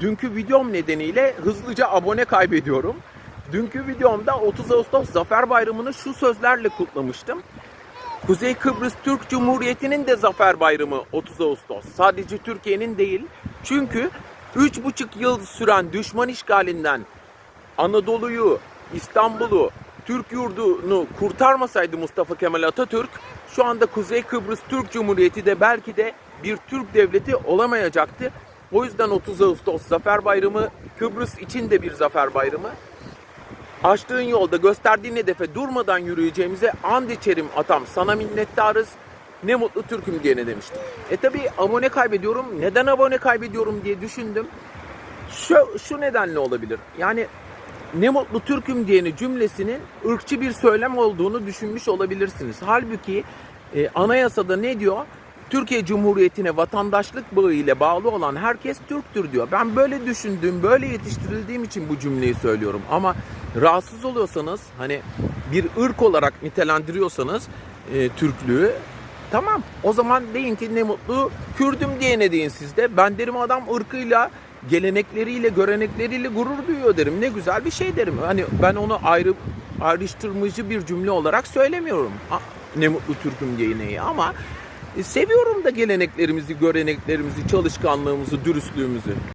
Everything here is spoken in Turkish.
dünkü videom nedeniyle hızlıca abone kaybediyorum. Dünkü videomda 30 Ağustos Zafer Bayramı'nı şu sözlerle kutlamıştım. Kuzey Kıbrıs Türk Cumhuriyeti'nin de Zafer Bayramı 30 Ağustos. Sadece Türkiye'nin değil. Çünkü 3,5 yıl süren düşman işgalinden Anadolu'yu, İstanbul'u, Türk yurdunu kurtarmasaydı Mustafa Kemal Atatürk şu anda Kuzey Kıbrıs Türk Cumhuriyeti de belki de bir Türk devleti olamayacaktı. O yüzden 30 Ağustos Zafer Bayramı Kıbrıs için de bir zafer bayramı. Açtığın yolda gösterdiğin hedefe durmadan yürüyeceğimize and içerim atam sana minnettarız. Ne mutlu Türk'üm diyene demiştim. E tabi abone kaybediyorum. Neden abone kaybediyorum diye düşündüm. Şu, şu nedenle olabilir. Yani ne mutlu Türk'üm diyeni cümlesinin ırkçı bir söylem olduğunu düşünmüş olabilirsiniz. Halbuki e, anayasada ne diyor? Türkiye Cumhuriyeti'ne vatandaşlık bağı ile bağlı olan herkes Türktür diyor. Ben böyle düşündüğüm, böyle yetiştirildiğim için bu cümleyi söylüyorum. Ama rahatsız oluyorsanız, hani bir ırk olarak nitelendiriyorsanız e, Türklüğü Tamam. O zaman deyin ki ne mutlu Kürdüm diyene deyin siz de. Ben derim adam ırkıyla, gelenekleriyle, görenekleriyle gurur duyuyor derim. Ne güzel bir şey derim. Hani ben onu ayrı ayrıştırmacı bir cümle olarak söylemiyorum. Ne mutlu Türk'üm diyeneyi ama e, seviyorum da geleneklerimizi, göreneklerimizi, çalışkanlığımızı, dürüstlüğümüzü.